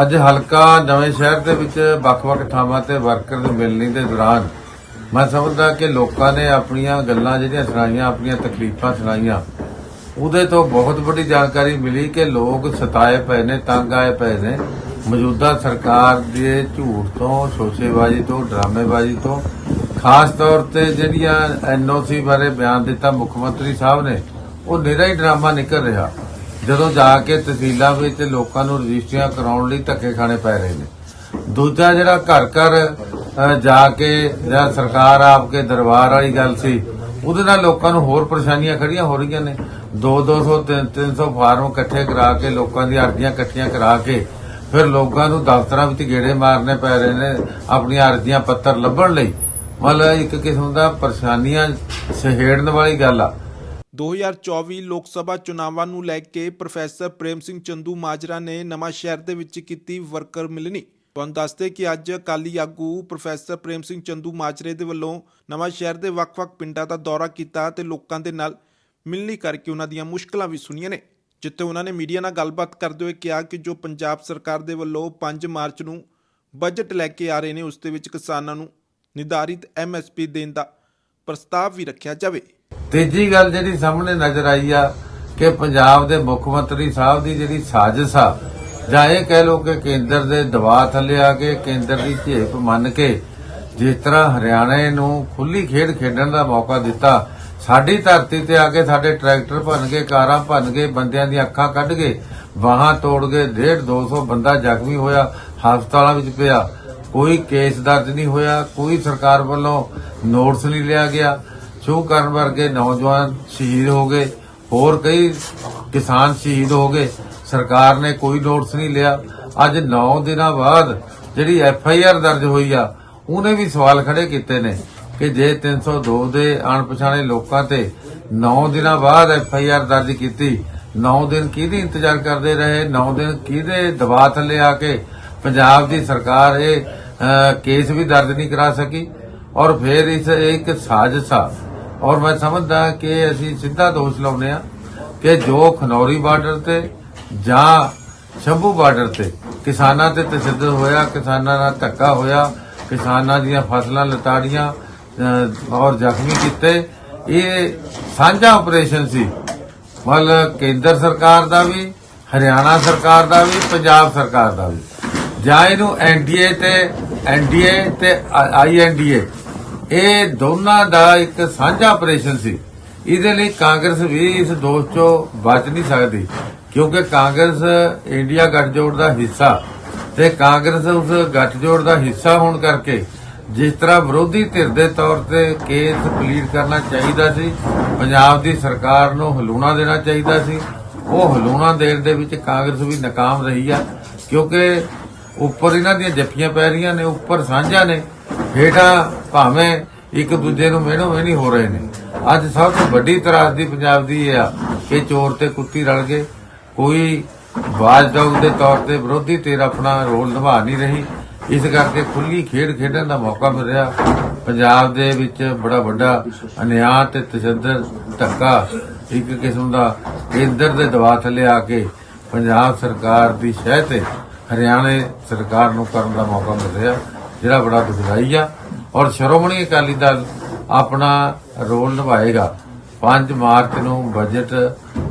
ਅੱਜ ਹਲਕਾ ਨਵੇਂ ਸ਼ਹਿਰ ਦੇ ਵਿੱਚ ਵੱਖ-ਵੱਖ ਥਾਵਾਂ ਤੇ ਵਰਕਰ ਦੇ ਮਿਲਣੀ ਦੇ ਦੌਰਾਨ ਮੈਂ ਸਮਝਦਾ ਕਿ ਲੋਕਾਂ ਨੇ ਆਪਣੀਆਂ ਗੱਲਾਂ ਜਿਹੜੀਆਂ ਸੁਣਾਈਆਂ, ਆਪਣੀਆਂ ਤਕਲੀਫਾਂ ਸੁਣਾਈਆਂ, ਉਹਦੇ ਤੋਂ ਬਹੁਤ ਵੱਡੀ ਜਾਣਕਾਰੀ ਮਿਲੀ ਕਿ ਲੋਕ ਸਤਾਏ ਪਏ ਨੇ, ਤੰਗ ਆਏ ਪਏ ਨੇ। ਮੌਜੂਦਾ ਸਰਕਾਰ ਦੇ ਝੂਠ ਤੋਂ ਸ਼ੋਸ਼ੇਬਾਜ਼ੀ ਤੋਂ, ਡਰਾਮੇਬਾਜ਼ੀ ਤੋਂ, ਖਾਸ ਤੌਰ ਤੇ ਜਿਹੜੀਆਂ ਐਨਓਸੀ ਬਾਰੇ ਬਿਆਨ ਦਿੱਤਾ ਮੁੱਖ ਮੰਤਰੀ ਸਾਹਿਬ ਨੇ, ਉਹ ਨਿਰਾ ਹੀ ਡਰਾਮਾ ਨਿਕਲ ਰਿਹਾ। ਜਦੋਂ ਜਾ ਕੇ ਤਹਿਸੀਲਾਂ ਵਿੱਚ ਲੋਕਾਂ ਨੂੰ ਰਜਿਸਟਰੀਆਂ ਕਰਾਉਣ ਲਈ ਧੱਕੇ ਖਾਣੇ ਪੈ ਰਹੇ ਨੇ। ਦੂਜਾ ਜਿਹੜਾ ਘਰ ਘਰ ਜਾ ਕੇ ਜਾਂ ਸਰਕਾਰ ਆਪ ਕੇ ਦਰਬਾਰ ਵਾਲੀ ਗੱਲ ਸੀ, ਉਹਦੇ ਨਾਲ ਲੋਕਾਂ ਨੂੰ ਹੋਰ ਪਰੇਸ਼ਾਨੀਆਂ ਖੜੀਆਂ ਹੋ ਰਹੀਆਂ ਨੇ। 2-200 300 ਫਾਰਮ ਇਕੱਠੇ ਕਰਾ ਕੇ, ਲੋਕਾਂ ਦੀਆਂ ਅਰਜ਼ੀਆਂ ਇਕੱਠੀਆਂ ਕਰਾ ਕੇ, ਫਿਰ ਲੋਕਾਂ ਨੂੰ ਦਫ਼ਤਰਾਂ ਵਿੱਚ ਗੇੜੇ ਮਾਰਨੇ ਪੈ ਰਹੇ ਨੇ ਆਪਣੀਆਂ ਅਰਜ਼ੀਆਂ ਪੱਤਰ ਲੱਭਣ ਲਈ। ਮਤਲਬ ਇੱਕ ਕਿਸਮ ਦਾ ਪਰੇਸ਼ਾਨੀਆਂ ਸਹੇੜਨ ਵਾਲੀ ਗੱਲ ਆ। 2024 ਲੋਕ ਸਭਾ ਚੁਣਾਵਾਂ ਨੂੰ ਲੈ ਕੇ ਪ੍ਰੋਫੈਸਰ ਪ੍ਰੇਮ ਸਿੰਘ ਚੰਦੂ ਮਾਜਰਾ ਨੇ ਨਵਾਂ ਸ਼ਹਿਰ ਦੇ ਵਿੱਚ ਕੀਤੀ ਵਰਕਰ ਮਿਲਣੀ। ਤੁਹਾਨੂੰ ਦੱਸਦੇ ਕਿ ਅੱਜ ਅਕਾਲੀ ਆਗੂ ਪ੍ਰੋਫੈਸਰ ਪ੍ਰੇਮ ਸਿੰਘ ਚੰਦੂ ਮਾਜਰੇ ਦੇ ਵੱਲੋਂ ਨਵਾਂ ਸ਼ਹਿਰ ਦੇ ਵੱਖ-ਵੱਖ ਪਿੰਡਾਂ ਦਾ ਦੌਰਾ ਕੀਤਾ ਤੇ ਲੋਕਾਂ ਦੇ ਨਾਲ ਮਿਲਣੀ ਕਰਕੇ ਉਹਨਾਂ ਦੀਆਂ ਮੁਸ਼ਕਲਾਂ ਵੀ ਸੁਣੀਆਂ ਨੇ। ਜਿੱਥੇ ਉਹਨਾਂ ਨੇ ਮੀਡੀਆ ਨਾਲ ਗੱਲਬਾਤ ਕਰਦੇ ਹੋਏ ਕਿਹਾ ਕਿ ਜੋ ਪੰਜਾਬ ਸਰਕਾਰ ਦੇ ਵੱਲੋਂ 5 ਮਾਰਚ ਨੂੰ ਬਜਟ ਲੈ ਕੇ ਆ ਰਹੇ ਨੇ, ਉਸ ਦੇ ਵਿੱਚ ਕਿਸਾਨਾਂ ਨੂੰ ਨਿਰਧਾਰਿਤ ਐਮਐਸਪੀ ਦੇਣ ਦਾ ਪ੍ਰਸਤਾਵ ਵੀ ਰੱਖਿਆ ਜਾਵੇ। ਤੀਜੀ ਗੱਲ ਜਿਹੜੀ ਸਾਹਮਣੇ ਨਜ਼ਰ ਆਈ ਆ ਕਿ ਪੰਜਾਬ ਦੇ ਮੁੱਖ ਮੰਤਰੀ ਸਾਹਿਬ ਦੀ ਜਿਹੜੀ ਸਾਜ਼ਿਸ਼ ਆ, ਜਾਂ ਇਹ ਕਹਿ ਲਓ ਕਿ ਕੇਂਦਰ ਦੇ ਦਬਾਅ ਥੱਲੇ ਆ ਕੇ ਕੇਂਦਰ ਦੀ ਝੇਪ ਮੰਨ ਕੇ ਜਿਸ ਤਰ੍ਹਾਂ ਹਰਿਆਣੇ ਨੂੰ ਖੁੱਲੀ ਖੇਡ ਖੇਡਣ ਦਾ ਮੌਕਾ ਦਿੱਤਾ, ਸਾਡੀ ਧਰਤੀ ਤੇ ਆ ਕੇ ਸਾਡੇ ਟਰੈਕਟਰ ਭੰਨ ਗਏ, ਕਾਰਾਂ ਭੰਨ ਗਏ, ਬੰਦਿਆਂ ਦੀਆਂ ਅੱਖਾਂ ਕੱਢ ਗਏ ਬਾਹਾਂ ਤੋੜ ਗਏ 1.5 200 ਬੰਦਾ ਜ਼ਖਮੀ ਹੋਇਆ, ਹਸਪਤਾਲਾਂ ਵਿੱਚ ਪਿਆ। ਕੋਈ ਕੇਸ ਦਰਜ ਨਹੀਂ ਹੋਇਆ, ਕੋਈ ਸਰਕਾਰ ਵੱਲੋਂ ਨੋਟਿਸ ਨਹੀਂ ਲਿਆ ਗਿਆ। ਸ਼ੋਅ ਕਰਨ ਵਰਗੇ ਨੌਜਵਾਨ ਸ਼ਹੀਦ ਹੋ ਗਏ, ਹੋਰ ਕਈ ਕਿਸਾਨ ਸ਼ਹੀਦ ਹੋ ਗਏ, ਸਰਕਾਰ ਨੇ ਕੋਈ ਨੋਟਿਸ ਨਹੀਂ ਲਿਆ। ਅੱਜ 9 ਦਿਨਾਂ ਬਾਅਦ ਜਿਹੜੀ ਐਫ ਆਈ ਆਰ ਦਰਜ ਹੋਈ ਆ, ਉਹਨੇ ਵੀ ਸਵਾਲ ਖੜੇ ਕੀਤੇ ਨੇ ਕਿ ਜੇ 302 ਦੇ ਅਣਪਛਾਣੇ ਲੋਕਾਂ ਤੇ 9 ਦਿਨਾਂ ਬਾਅਦ ਐਫ ਆਈ ਆਰ ਦਰਜ ਕੀਤੀ 9 ਦਿਨ ਕਿਹਦੀ ਇੰਤਜ਼ਾਰ ਕਰਦੇ ਰਹੇ 9 ਦਿਨ ਕਿਹਦੇ ਦਬਾਅ ਥੱਲੇ ਆ ਕੇ ਪੰਜਾਬ ਦੀ ਸਰਕਾਰ ਇਹ ਕੇਸ ਵੀ ਦਰਜ ਨਹੀਂ ਕਰਾ ਸਕੀ? ਔਰ ਫਿਰ ਇਸ ਇਹ ਇੱਕ ਸਾਜ਼ਿਸ਼ ਆ ਔਰ ਮੈਂ ਸਮਝਦਾ ਕਿ ਅਸੀਂ ਸਿੱਧਾ ਦੋਸ਼ ਲਾਉਨੇ ਆ ਕਿ ਜੋ ਖਨੌਰੀ ਬਾਰਡਰ ਤੇ ਜਾਂ ਸ਼ੰਭੂ ਬਾਰਡਰ ਤੇ ਕਿਸਾਨਾਂ ਤੇ ਤਸ਼ੱਦਦ ਹੋਇਆ, ਕਿਸਾਨਾਂ ਨਾਲ ਧੱਕਾ ਹੋਇਆ, ਕਿਸਾਨਾਂ ਦੀਆਂ ਫਸਲਾਂ ਲਤਾੜੀਆਂ ਔਰ ਜ਼ਖਮੀ ਕੀਤੇ, ਇਹ ਸਾਂਝਾ ਆਪਰੇਸ਼ਨ ਸੀ। ਮਤਲਬ ਕੇਂਦਰ ਸਰਕਾਰ ਦਾ ਵੀ, ਹਰਿਆਣਾ ਸਰਕਾਰ ਦਾ ਵੀ, ਪੰਜਾਬ ਸਰਕਾਰ ਦਾ ਵੀ। ਜਾਂ ਇਹਨੂੰ ਐਨਡੀਏ ਤੇ ਐਨਡੀਏ ਤੇ ਆਈਐਨਡੀਏ ਇਹ ਦੋਨਾਂ ਦਾ ਇੱਕ ਸਾਂਝਾ ਆਪਰੇਸ਼ਨ ਸੀ। ਇਹਦੇ ਲਈ ਕਾਂਗਰਸ ਵੀ ਇਸ ਦੋਸ਼ ਚੋਂ ਬਚ ਨਹੀਂ ਸਕਦੀ, ਕਿਉਂਕਿ ਕਾਂਗਰਸ ਇੰਡੀਆ ਗੱਠਜੋੜ ਦਾ ਹਿੱਸਾ ਤੇ ਕਾਂਗਰਸ ਉਸ ਗੱਠਜੋੜ ਦਾ ਹਿੱਸਾ ਹੋਣ ਕਰਕੇ ਜਿਸ ਤਰ੍ਹਾਂ ਵਿਰੋਧੀ ਧਿਰ ਦੇ ਤੌਰ ਤੇ ਕੇਸ ਪਲੀਟ ਕਰਨਾ ਚਾਹੀਦਾ ਸੀ, ਪੰਜਾਬ ਦੀ ਸਰਕਾਰ ਨੂੰ ਹਲੂਣਾ ਦੇਣਾ ਚਾਹੀਦਾ ਸੀ। ਉਹ ਹਲੂਣਾ ਦੇਣ ਦੇ ਵਿੱਚ ਕਾਂਗਰਸ ਵੀ ਨਾਕਾਮ ਰਹੀ ਆ, ਕਿਉਂਕਿ ਉੱਪਰ ਇਹਨਾਂ ਦੀਆਂ ਜੱਫੀਆਂ ਪੈ ਰਹੀਆਂ ਨੇ, ਉੱਪਰ ਸਾਂਝਾ ਨੇ। ਹੇਠਾਂ ਭਾਵੇਂ ਇੱਕ ਦੂਜੇ ਨੂੰ ਮਿਹਣੋ ਮਿਹਣੀ ਹੋ ਰਹੇ ਨੇ। ਅੱਜ ਸਭ ਤੋਂ ਵੱਡੀ ਤਰਾਸਦੀ ਪੰਜਾਬ ਦੀ ਇਹ ਆ ਕਿ ਚੋਰ ਤੇ ਕੁੱਤੀ ਰਲ ਗਏ। ਕੋਈ ਵਾਜਡੌਗ ਦੇ ਤੌਰ ਤੇ ਵਿਰੋਧੀ ਧਿਰ ਆਪਣਾ ਰੋਲ ਨਿਭਾ ਨਹੀਂ ਰਹੀ। ਇਸ ਕਰਕੇ ਖੁੱਲੀ ਖੇਡ ਖੇਡਣ ਦਾ ਮੌਕਾ ਮਿਲ ਰਿਹਾ। ਪੰਜਾਬ ਦੇ ਵਿੱਚ ਬੜਾ ਵੱਡਾ ਅਨਿਆਂ ਤੇ ਤਸ਼ੱਦਦ ਧੱਕਾ ਇੱਕ ਕਿਸਮ ਦਾ ਕੇਂਦਰ ਦੇ ਦਬਾਅ ਥੱਲੇ ਆ ਕੇ ਪੰਜਾਬ ਸਰਕਾਰ ਦੀ ਸ਼ਹਿ ਤੇ ਹਰਿਆਣੇ ਸਰਕਾਰ ਨੂੰ ਕਰਨ ਦਾ ਮੌਕਾ ਮਿਲ ਰਿਹਾ। ਜਿਹੜਾ ਬੜਾ ਦੁਖਦਾਈ ਆ। ਔਰ ਸ਼੍ਰੋਮਣੀ ਅਕਾਲੀ ਦਲ ਆਪਣਾ ਰੋਲ ਨਿਭਾਏਗਾ। 5 ਮਾਰਚ ਨੂੰ ਬਜਟ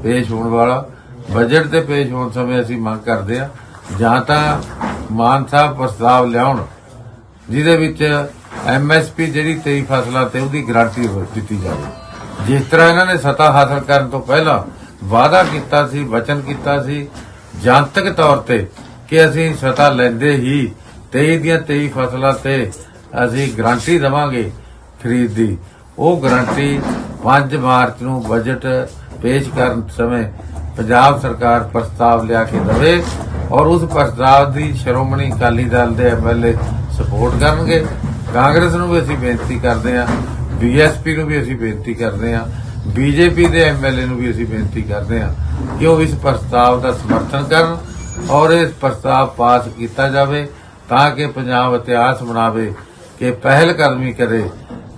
ਪੇਸ਼ ਹੋਣ ਵਾਲਾ। ਬਜਟ ਤੇ ਪੇਸ਼ ਹੋਣ ਸਮੇਂ ਅਸੀਂ ਮੰਗ ਕਰਦੇ ਆ, ਜਾਂ ਤਾਂ ਮਾਨ ਸਾਹਿਬ ਪ੍ਰਸਤਾਵ ਲਿਆਉਣ, ਜਿਹਦੇ ਵਿੱਚ ਐਮਐਸਪੀ ਜਿਹੜੀ 23 ਫਸਲਾਂ ਤੇ ਉਹਦੀ ਗਾਰੰਟੀ ਦਿੱਤੀ ਜਾਵੇ। ਜਿਸ ਤਰ੍ਹਾਂ ਇਹਨਾਂ ਨੇ ਸਤਾ ਹਾਸਲ ਕਰਨ ਤੋਂ ਪਹਿਲਾਂ ਵਾਅਦਾ ਕੀਤਾ ਸੀ, ਵਚਨ ਕੀਤਾ ਸੀ, ਜਨਤਕ ਤੌਰ ਤੇ ਕਿ ਅਸੀਂ ਸਤਾ ਲੈਂਦੇ ਹੀ 23 ਦੀਆਂ 23 ਫਸਲਾਂ ਤੇ ਅਸੀਂ ਗਾਰੰਟੀ ਦੇਵਾਂਗੇ ਖਰੀਦ ਦੀ। ਉਹ ਗਾਰੰਟੀ 5 ਮਾਰਚ ਨੂੰ ਬਜਟ ਪੇਸ਼ ਕਰਨ ਸਮੇਂ ਪੰਜਾਬ ਸਰਕਾਰ ਪ੍ਰਸਤਾਵ ਲਿਆ ਕੇ ਦੇਵੇ ਔਰ ਉਸ ਪ੍ਰਸਤਾਵ ਦੀ ਸ਼੍ਰੋਮਣੀ ਅਕਾਲੀ ਦਲ ਦੇ ਐਮਐਲਏ ਸਪੋਰਟ ਕਰਨਗੇ। ਕਾਂਗਰਸ ਨੂੰ ਵੀ ਅਸੀਂ ਬੇਨਤੀ ਕਰਦੇ ਹਾਂ ਬੀਐਸਪੀ ਨੂੰ ਵੀ ਅਸੀਂ ਬੇਨਤੀ ਕਰਦੇ ਹਾਂ ਬੀਜੇਪੀ ਦੇ ਐਮਐਲਏ ਨੂੰ ਵੀ ਅਸੀਂ ਬੇਨਤੀ ਕਰਦੇ ਹਾਂ ਕਿ ਉਹ ਇਸ ਪ੍ਰਸਤਾਵ ਦਾ ਸਮਰਥਨ ਕਰਨ ਔਰ ਇਸ ਪ੍ਰਸਤਾਵ ਪਾਸ ਕੀਤਾ ਜਾਵੇ। ਤਾਂ ਕਿ ਪੰਜਾਬ ਇਤਿਹਾਸ ਬਣਾਵੇ ਕਿ ਪਹਿਲ ਕਦਮੀ ਕਰੇ।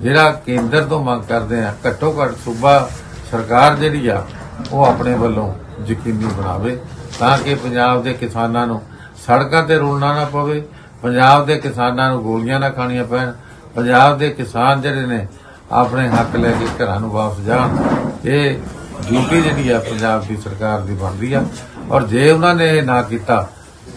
ਜਿਹੜਾ ਕੇਂਦਰ ਤੋਂ ਮੰਗ ਕਰਦੇ ਆ, ਘੱਟੋ ਘੱਟ ਸੂਬਾ ਸਰਕਾਰ ਜਿਹੜੀ ਆ, ਉਹ ਆਪਣੇ ਵੱਲੋਂ ਯਕੀਨੀ ਬਣਾਵੇ ਤਾਂ ਕਿ ਪੰਜਾਬ ਦੇ ਕਿਸਾਨਾਂ ਨੂੰ ਸੜਕਾਂ ਤੇ ਰੋਲਣਾ ਨਾ ਪਵੇ, ਪੰਜਾਬ ਦੇ ਕਿਸਾਨਾਂ ਨੂੰ ਗੋਲੀਆਂ ਨਾ ਖਾਣੀਆਂ ਪੈਣ, ਪੰਜਾਬ ਦੇ ਕਿਸਾਨ ਜਿਹੜੇ ਨੇ, ਆਪਣੇ ਹੱਕ ਲੈ ਕੇ ਘਰਾਂ ਨੂੰ ਵਾਪਸ ਜਾਣ। ਇਹ ਡਿਊਟੀ ਜਿਹੜੀ ਆ ਪੰਜਾਬ ਦੀ ਸਰਕਾਰ ਦੀ ਬਣਦੀ ਆ। ਔਰ ਜੇ ਉਹਨਾਂ ਨੇ ਇਹ ਨਾ ਕੀਤਾ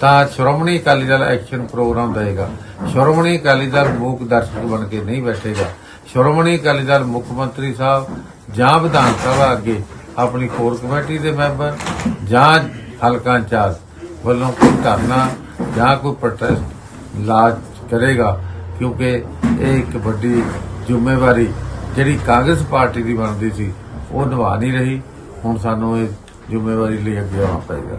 ਤਾਂ ਸ਼੍ਰੋਮਣੀ ਅਕਾਲੀ ਦਲ ਐਕਸ਼ਨ ਪ੍ਰੋਗਰਾਮ ਦੇਗਾ ਸ਼੍ਰੋਮਣੀ ਅਕਾਲੀ ਦਲ ਮੂਕ ਦਰਸ਼ਕ ਬਣ ਕੇ ਨਹੀਂ ਬੈਠੇਗਾ। ਸ਼੍ਰੋਮਣੀ ਅਕਾਲੀ ਦਲ ਮੁੱਖ ਮੰਤਰੀ ਸਾਹਿਬ ਜਾਂ ਵਿਧਾਨ ਸਭਾ ਅੱਗੇ ਆਪਣੀ ਕੋਰ ਕਮੇਟੀ ਦੇ ਮੈਂਬਰ ਜਾਂ ਹਲਕਾ ਇੰਚਾਰਜ ਵੱਲੋਂ ਕੋਈ ਧਰਨਾ ਜਾਂ ਕੋਈ ਪ੍ਰੋਟੈਸਟ ਲਾਜ ਕਰੇਗਾ, ਕਿਉਂਕਿ ਇਹ ਇੱਕ ਵੱਡੀ ਜ਼ਿੰਮੇਵਾਰੀ ਜਿਹੜੀ ਕਾਂਗਰਸ ਪਾਰਟੀ ਦੀ ਬਣਦੀ ਸੀ, ਉਹ ਨਿਭਾ ਨਹੀਂ ਰਹੀ। ਹੁਣ ਸਾਨੂੰ ਇਹ ਜ਼ਿੰਮੇਵਾਰੀ ਲਈ ਅੱਗੇ ਆਉਣਾ ਪਏਗਾ।